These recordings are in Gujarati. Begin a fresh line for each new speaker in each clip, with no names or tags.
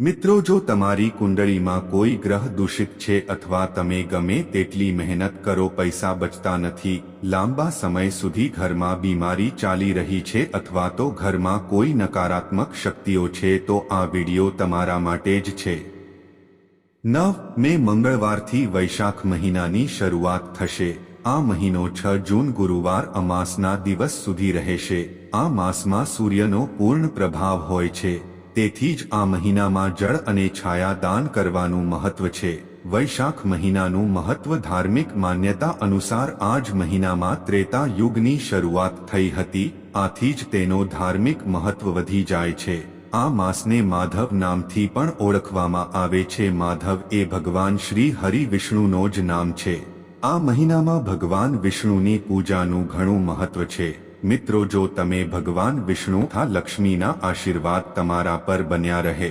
મિત્રો, જો તમારી કુંડળીમાં કોઈ ગ્રહ દૂષિત છે અથવા તમે ગમે તેટલી મહેનત કરો, પૈસા બચતા નથી, લાંબા સમય સુધી ઘરમાં બીમારી ચાલી રહી છે અથવા તો ઘરમાં કોઈ નકારાત્મક શક્તિઓ છે, તો આ વિડિયો તમારા માટે જ છે. નવ મે મંગળવારથી વૈશાખ મહિનાની શરૂઆત થશે. આ મહિનો છ જૂન ગુરુવાર અમાસના દિવસ સુધી રહેશે. આ માસમાં સૂર્યનો પૂર્ણ પ્રભાવ હોય છે. તેથી જ આ મહિનામાં જળ અને છાયા દાન કરવાનું મહત્વ છે. વૈશાખ મહિનાનું મહત્વ ધાર્મિક માન્યતા અનુસાર આ જ મહિનામાં ત્રેતા યુગની શરૂઆત થઈ હતી, આથી જ તેનો ધાર્મિક મહત્વ વધી જાય છે. આ માસને માધવ નામથી પણ ઓળખવામાં આવે છે. માધવ એ ભગવાન શ્રી હરિ વિષ્ણુનો જ નામ છે. આ મહિનામાં ભગવાન વિષ્ણુની પૂજાનું ઘણું મહત્વ છે. મિત્રો, જો તમે ભગવાન વિષ્ણુ તથા લક્ષ્મીના આશીર્વાદ તમારા પર બન્યા રહે,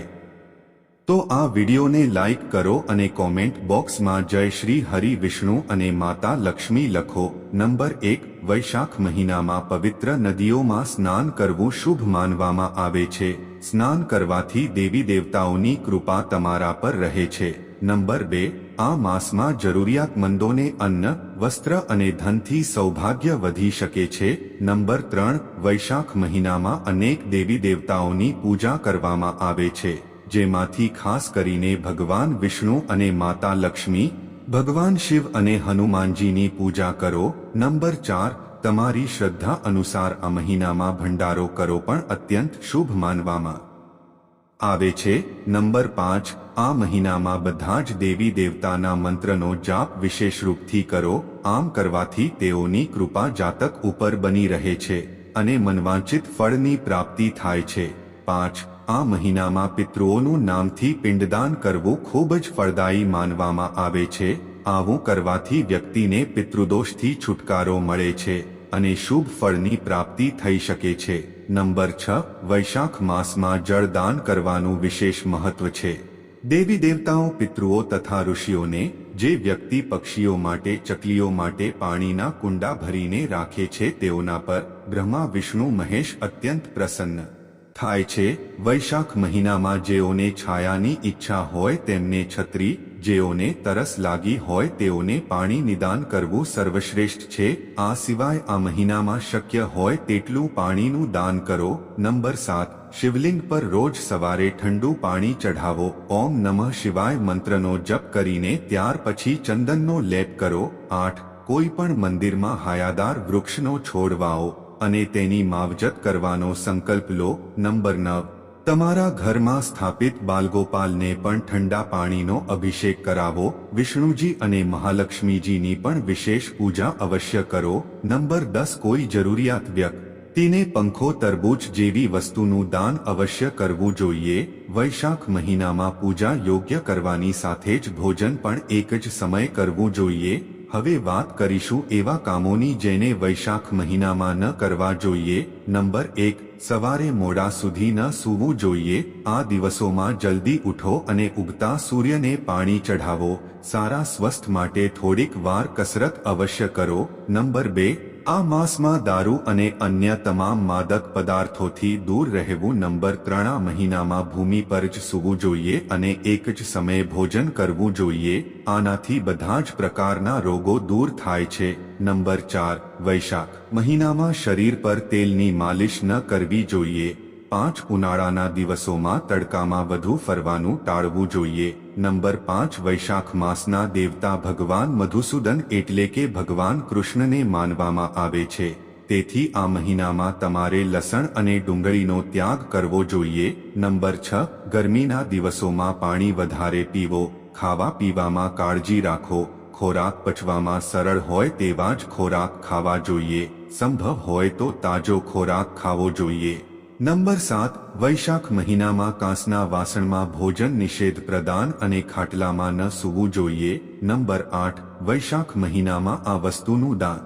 તો આ વિડીયોને લાઇક કરો અને કોમેન્ટ બોક્સમાં જય શ્રી હરિ વિષ્ણુ અને માતા લક્ષ્મી લખો. નંબર એક, વૈશાખ મહિનામાં પવિત્ર નદીઓમાં સ્નાન કરવું શુભ માનવામાં આવે છે. સ્નાન કરવાથી દેવી દેવતાઓની કૃપા તમારા પર રહે છે. નંબર બે આ માસમાં જરૂરિયાતમંદોને અન્ન, વસ્ત્ર અને ધનથી સૌભાગ્ય વધી શકે છે. નંબર ત્રણ, વૈશાખ મહિનામાં અનેક દેવી દેવતાઓની પૂજા કરવામાં આવે છે, જેમાંથી ખાસ કરીને ભગવાન વિષ્ણુ અને માતા લક્ષ્મી, ભગવાન શિવ અને હનુમાનજીની પૂજા કરો. નંબર ચાર, તમારી શ્રદ્ધા અનુસાર આ મહિનામાં ભંડારો કરો પણ અત્યંત શુભ માનવામાં આવે છે. નંબર પાંચ, આ મહિનામાં બધા જ દેવી દેવતાના મંત્રનો જાપ વિશેષ રૂપથી કરો. આમ કરવાથી તેઓની કૃપા જાતક ઉપર બની રહે છે અને મનવાંચિત ફળની પ્રાપ્તિ થાય છે. પાંચ, આ મહિનામાં પિતૃઓનું નામથી પિંડદાન કરવું ખૂબ જ ફળદાયી માનવામાં આવે છે. આવું કરવાથી વ્યક્તિને પિતૃદોષથી છુટકારો મળે છે અને શુભ ફળની પ્રાપ્તિ થઈ શકે છે. નંબર છ, વૈશાખ માસમાં જળદાન કરવાનું વિશેષ મહત્વ છે. દેવી દેવતાઓ, પિતૃઓ તથા ઋષિઓને, જે વ્યક્તિ પક્ષીઓ માટે, ચકલીઓ માટે પાણીના કુંડા ભરીને રાખે છે, તેઓના પર બ્રહ્મા, વિષ્ણુ, મહેશ અત્યંત પ્રસન્ન. થાય છે, વૈશાખ મહિનામાં જેઓને છાયાની ઈચ્છા હોય તેમને છત્રી જેઓને તરસ લાગી હોય તેઓને પાણી નિદાન કરવું સર્વશ્રેષ્ઠ છે. આ સિવાય આ મહિનામાં શક્ય હોય તેટલું પાણીનું દાન કરો. નંબર સાત, શિવલિંગ પર રોજ સવારે ઠંડુ પાણી ચઢાવો. ઓમ નમઃ શિવાય મંત્રનો જપ કરીને ત્યાર પછી ચંદનનો લેપ કરો. આઠ કોઈ પણ મંદિરમાં હાયાદાર વૃક્ષનો છોડ વાવો અને તેની માવજત કરવાનો સંકલ્પ લો. નંબર નવ તમારા ઘરમાં સ્થાપિત બાલગોપાલને પણ ઠંડા પાણીનો અભિષેક કરાવો, વિષ્ણુજી અને મહાલક્ષ્મીજીની પણ વિશેષ પૂજા અવશ્ય કરો. નંબર દસ, કોઈ જરૂરિયાત વ્યક્તિને પંખો, તરબૂચ જેવી વસ્તુનું દાન અવશ્ય કરવું જોઈએ. વૈશાખ મહિનામાં પૂજા યોગ્ય કરવાની સાથે જ ભોજન પણ એક જ સમય કરવું જોઈએ. હવે વાત કરીશું એવા કામોની જેને વૈશાખ મહિનામાં ન કરવા જોઈએ. નંબર એક, સવારે મોડા સુધી ન સૂવું જોઈએ. આ દિવસોમાં જલ્દી ઉઠો અને ઉગતા સૂર્યને પાણી ચઢાવો. સારા સ્વસ્થ માટે થોડીક વાર કસરત અવશ્ય કરો. નંબર બે આ માસમાં દારૂ અને અન્ય તમામ માદક પદાર્થોથી દૂર રહેવું નંબર ત્રણા મહિનામાં ભૂમિ પર જ સૂવું જોઈએ અને એક જ સમયે ભોજન કરવું જોઈએ. આનાથી બધા જ પ્રકારના રોગો દૂર થાય છે. નંબર ચાર, વૈશાખ મહિનામાં શરીર પર તેલની માલિશ ન કરવી જોઈએ. પાંચ ઉનાળાના દિવસોમાં તડકામાં વધુ ફરવાનું ટાળવું જોઈએ. નંબર પાંચ, વૈશાખ માસના દેવતા ભગવાન મધુસૂદન એટલે કે ભગવાન કૃષ્ણને માનવામાં આવે છે. તેથી આ મહિનામાં તમારે લસણ અને ડુંગળીનો ત્યાગ કરવો જોઈએ. નંબર છ, ગરમીના દિવસોમાં પાણી વધારે પીવો. ખાવા પીવામાં કાળજી રાખો. ખોરાક પચવામાં સરળ હોય તેવા જ ખોરાક ખાવા જોઈએ. સંભવ હોય તો તાજો ખોરાક ખાવો જોઈએ. નંબર સાત, વૈશાખ મહિનામાં કાંસના વાસણમાં ભોજન નિષેધ પ્રદાન અને ખાટલામાં ન સૂવું જોઈએ. નંબર આઠ, વૈશાખ મહિનામાં આ વસ્તુનું દાન.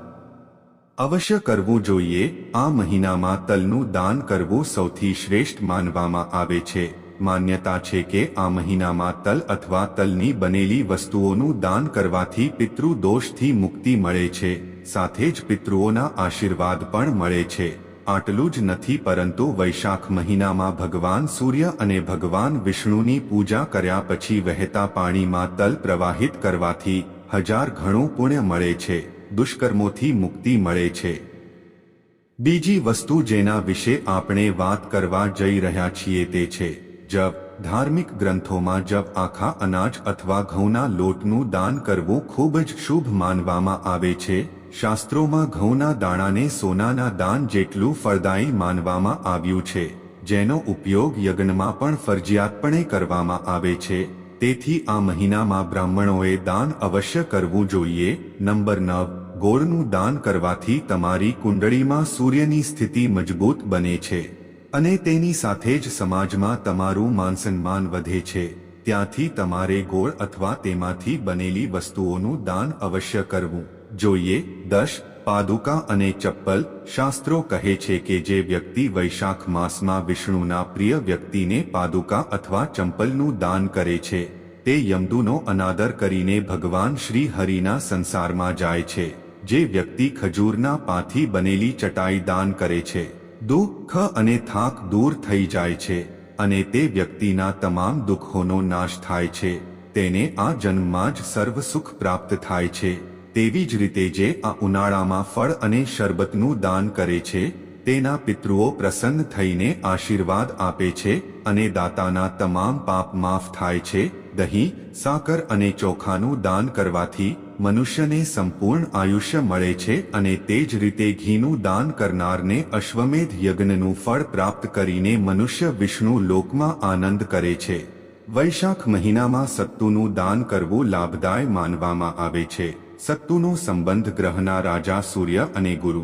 અવશ્ય કરવું જોઈએ. આ મહિનામાં તલનું દાન કરવું સૌથી શ્રેષ્ઠ માનવામાં આવે છે. માન્યતા છે કે આ મહિનામાં તલ અથવા તલની બનેલી વસ્તુઓનું દાન કરવાથી પિતૃ દોષથી મુક્તિ મળે છે. સાથે જ પિતૃઓના આશીર્વાદ પણ મળે છે. આટલું જ નથી પરંતુ વૈશાખ મહિનામાં ભગવાન સૂર્ય અને ભગવાન વિષ્ણુની પૂજા કર્યા પછી વહેતા પાણીમાં તલ પ્રવાહિત કરવાથી હજાર ઘણું પુણ્ય મળે છે, દુષ્કર્મોથી મુક્તિ મળે છે. બીજી વસ્તુ જેના વિશે આપણે વાત કરવા જઈ રહ્યા છીએ તે છે જબ ધાર્મિક ગ્રંથોમાં જબ આખા અનાજ અથવા ઘઉંના લોટનું દાન કરવું ખૂબ જ શુભ માનવામાં આવે છે શાસ્ત્રોમાં ઘઉંના દાણાને સોનાના દાન જેટલું ફળદાયી માનવામાં આવ્યું છે, જેનો ઉપયોગ યજ્ઞમાં પણ ફરજિયાતપણે કરવામાં આવે છે. તેથી આ મહિનામાં બ્રાહ્મણોએ દાન અવશ્ય કરવું જોઈએ. નંબર નવ, ગોળનું દાન કરવાથી તમારી કુંડળીમાં સૂર્યની સ્થિતિ મજબૂત બને છે અને તેની સાથે જ સમાજમાં તમારું માનસન્માન વધે છે. ત્યાંથી તમારે ગોળ અથવા તેમાંથી બનેલી વસ્તુઓનું દાન અવશ્ય કરવું. જોઈએ, દશ, પાદુકા અને ચપ્પલ, શાસ્ત્રો કહે છે કે જે વ્યક્તિ વૈશાખ માસમાં વિષ્ણુના પ્રિય વ્યક્તિને પાદુકા અથવા ચંપલનું દાન કરે છે, તે યમદુનો અનાદર કરીને ભગવાન શ્રી હરિના સંસારમાં જાય છે, જે વ્યક્તિ ખજૂરના પાથી બનેલી ચટાઈ દાન કરે છે. દુઃખ અને થાક દૂર થઈ જાય છે અને તે વ્યક્તિના તમામ દુઃખોનો નાશ થાય છે, તેને આ જન્મમાં જ સર્વ સુખ પ્રાપ્ત થાય છે. તેવી જ રીતે જે આ ઉનાળામાં ફળ અને શરબતનું દાન કરે છે, તેના પિતૃઓ પ્રસન્ન થઈને આશીર્વાદ આપે છે અને દાતાના તમામ પાપ માફ થાય છે. દહીં, સાકર અને ચોખાનું દાન કરવાથી મનુષ્યને સંપૂર્ણ આયુષ્ય મળે છે અને તે જ રીતે ઘીનું દાન કરનારને અશ્વમેધ યજ્ઞનું ફળ પ્રાપ્ત કરીને મનુષ્ય વિષ્ણુ લોકમાં આનંદ કરે છે. વૈશાખ મહિનામાં સત્તુનું દાન કરવું લાભદાય માનવામાં આવે છે. સત્તુનો સંબંધ ગ્રહના રાજા સૂર્ય અને ગુરુ.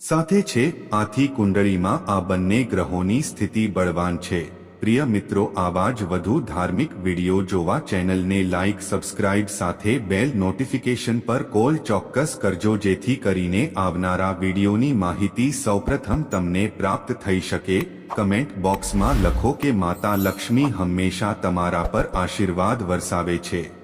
સાથે છે, આથી કુંડળીમાં આ બંને ગ્રહોની સ્થિતિ બળવાન છે. પ્રિય મિત્રો, આવા જ વધુ ધાર્મિક વીડિયો જોવા ચેનલને લાઇક સબસ્ક્રાઇબ સાથે બેલ નોટિફિકેશન પર કોલ ચોક્કસ કરજો જેથી કરીને આવનારા વિડીયોની માહિતી સૌપ્રથમ તમને પ્રાપ્ત થઈ શકે. કમેન્ટ બોક્સમાં લખો કે માતા લક્ષ્મી હંમેશા તમારા પર આશીર્વાદ વરસાવે છે.